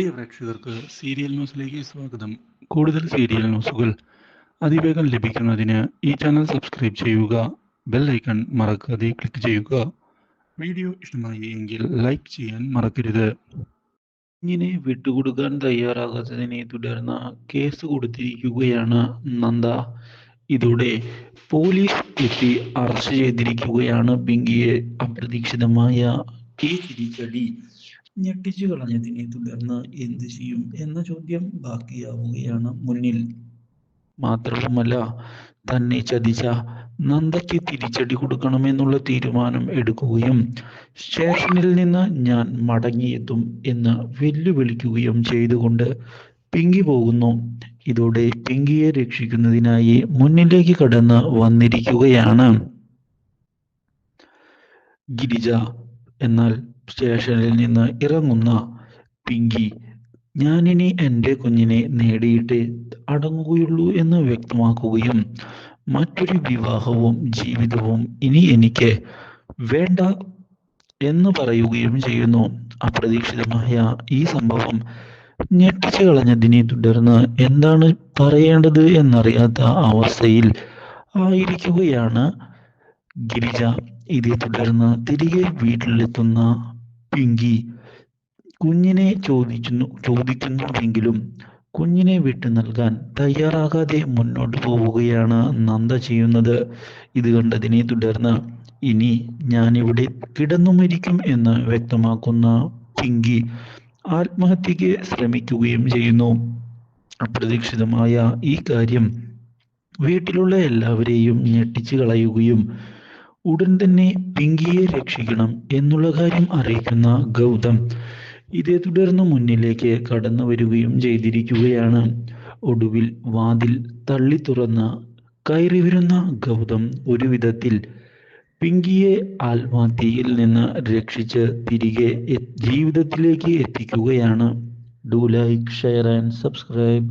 പ്രിയ പ്രേക്ഷകർക്ക് സീരിയൽ ന്യൂസിലേക്ക് സ്വാഗതം. കൂടുതൽ സീരിയൽ ന്യൂസുകൾ അതിവേഗം ലഭിക്കുന്നതിന് ഈ ചാനൽ സബ്സ്ക്രൈബ് ചെയ്യുക ബെൽ ഐക്കൺ മറക്കാതെ ക്ലിക്ക് ചെയ്യുക. വീഡിയോ ഇഷ്ടമായി എങ്കിൽ ലൈക്ക് ചെയ്യാൻ മറക്കരുത്. ഇങ്ങനെ വിട്ടുകൊടുക്കാൻ തയ്യാറാകാത്തതിനെ തുടർന്ന് കേസ് കൊടുത്തിരിക്കുകയാണ് നന്ദ. ഇതോടെ പോലീസ് എത്തി അറസ്റ്റ് ചെയ്തിരിക്കുകയാണ് പിങ്കിയെ അപ്രതീക്ഷിതമായ ഈ തിരിച്ചടി. ഞെട്ടിച്ചു കളഞ്ഞതിനെ തുടർന്ന് എന്ത് ചെയ്യും? എന്ന ചോദ്യം ബാക്കിയാവുകയാണ് മുന്നിൽ. മാത്രവുമല്ല തന്നെ ചതിച്ച നന്ദയ്ക്ക് തിരിച്ചടി കൊടുക്കണമെന്നുള്ള തീരുമാനം എടുക്കുകയും സ്റ്റേഷനിൽ നിന്ന് ഞാൻ മടങ്ങിയെത്തും എന്ന് വെല്ലുവിളിക്കുകയും ചെയ്തുകൊണ്ട് പിങ്കി പോകുന്നു. ഇതോടെ പിങ്കിയെ രക്ഷിക്കുന്നതിനായി മുന്നിലേക്ക് കടന്ന് വന്നിരിക്കുകയാണ്. ഗിരിജ എന്നാൽ സ്റ്റേഷനിൽ നിന്ന് ഇറങ്ങുന്ന പിങ്കി ഞാനിനി എന്റെ കുഞ്ഞിനെ നേടിയിട്ട് അടങ്ങുകയുള്ളൂ എന്ന് വ്യക്തമാക്കുകയും മറ്റൊരു വിവാഹവും ജീവിതവും ഇനി എനിക്ക് വേണ്ട എന്ന് പറയുകയും ചെയ്യുന്നു. അപ്രതീക്ഷിതമായ ഈ സംഭവം ഞെട്ടിച്ചു കളഞ്ഞതിനെ തുടർന്ന് എന്താണ് പറയേണ്ടത് എന്നറിയാത്ത അവസ്ഥയിൽ ആയിരിക്കുകയാണ് ഗിരിജ. ഇതേ തുടർന്ന് തിരികെ വീട്ടിലെത്തുന്ന പിങ്കി. കുഞ്ഞിനെ ചോദിക്കുന്നു ചോദിക്കുന്നുവെങ്കിലും കുഞ്ഞിനെ വിട്ടു നൽകാൻ തയ്യാറാകാതെ മുന്നോട്ട് പോവുകയാണ് നന്ദ ചെയ്യുന്നത്. ഇത് കണ്ടതിനെ തുടർന്ന് ഇനി ഞാനിവിടെ കിടന്നു മരിക്കും എന്ന് വ്യക്തമാക്കുന്ന പിങ്കി ആത്മഹത്യക്ക് ശ്രമിക്കുകയും ചെയ്യുന്നു. അപ്രതീക്ഷിതമായ ഈ കാര്യം വീട്ടിലുള്ള എല്ലാവരെയും ഞെട്ടിച്ചു കളയുകയും ഉടൻ തന്നെ പിങ്കിയെ രക്ഷിക്കണം എന്നുള്ള കാര്യം അറിയിക്കുന്ന ഗൗതം ഇതേ തുടർന്ന് മുന്നിലേക്ക് കടന്നു വരികയും ചെയ്തിരിക്കുകയാണ്. ഒടുവിൽ വാതിൽ തള്ളി തുറന്ന് കയറി വരുന്ന ഗൗതം ഒരു വിധത്തിൽ പിങ്കിയെ ആത്മഹത്യയിൽ നിന്ന് രക്ഷിച്ച് തിരികെ ജീവിതത്തിലേക്ക് എത്തിക്കുകയാണ്. Do like share and subscribe